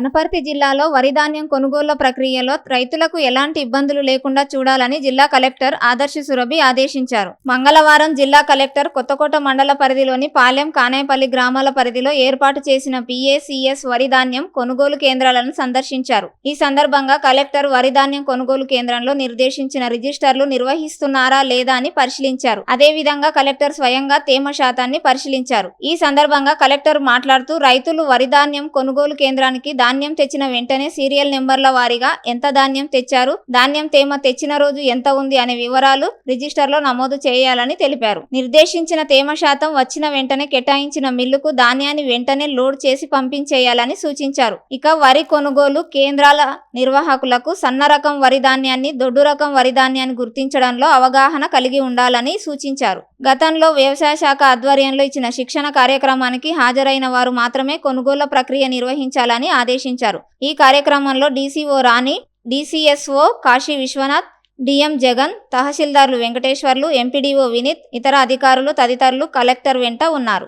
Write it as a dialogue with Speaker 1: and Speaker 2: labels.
Speaker 1: వనపర్తి జిల్లాలో వరిధాన్యం కొనుగోళ్ళ ప్రక్రియలో రైతులకు ఎలాంటి ఇబ్బందులు లేకుండా చూడాలని జిల్లా కలెక్టర్ ఆదర్శ సురభి ఆదేశించారు. మంగళవారం జిల్లా కలెక్టర్ కొత్తకోట మండల పరిధిలోని పాలెం కానేపల్లి గ్రామాల పరిధిలో ఏర్పాటు చేసిన పిఏసిఎస్ వరిధాన్యం కొనుగోలు కేంద్రాలను సందర్శించారు. ఈ సందర్భంగా కలెక్టర్ వరిధాన్యం కొనుగోలు కేంద్రంలో నిర్దేశించిన రిజిస్టర్లు నిర్వహిస్తున్నారా లేదా అని పరిశీలించారు. అదేవిధంగా కలెక్టర్ స్వయంగా తేమ శాతాన్ని పరిశీలించారు. ఈ సందర్భంగా కలెక్టర్ మాట్లాడుతూ రైతులు వరిధాన్యం కొనుగోలు కేంద్రానికి ధాన్యం తెచ్చిన వెంటనే సీరియల్ నెంబర్ల వారీగా ఎంత ధాన్యం తెచ్చారు ధాన్యం తేమ తెచ్చిన రోజు ఎంత ఉంది అనే వివరాలు రిజిస్టర్లో నమోదు చేయాలని తెలిపారు. నిర్దేశించిన తేమ శాతం వచ్చిన వెంటనే కేటాయించిన మిల్లుకు ధాన్యాన్ని వెంటనే లోడ్ చేసి పంపించేయాలని సూచించారు. ఇక వరి కొనుగోలు కేంద్రాల నిర్వాహకులకు సన్న రకం వరి ధాన్యాన్ని దొడ్డు రకం వరి ధాన్యాన్ని గుర్తించడంలో అవగాహన కలిగి ఉండాలని సూచించారు. గతంలో వ్యవసాయ శాఖ ఆధ్వర్యంలో ఇచ్చిన శిక్షణ కార్యక్రమానికి హాజరైన వారు మాత్రమే కొనుగోళ్ళ ప్రక్రియ నిర్వహించాలని ఆదేశించారు ఈ కార్యక్రమంలో DCO Rani DCSO Kashi Vishwanath DM Jagan తహసీల్దార్లు Venkateswarlu MPDO Vineet ఇతర అధికారులు తదితరులు కలెక్టర్ వెంట ఉన్నారు.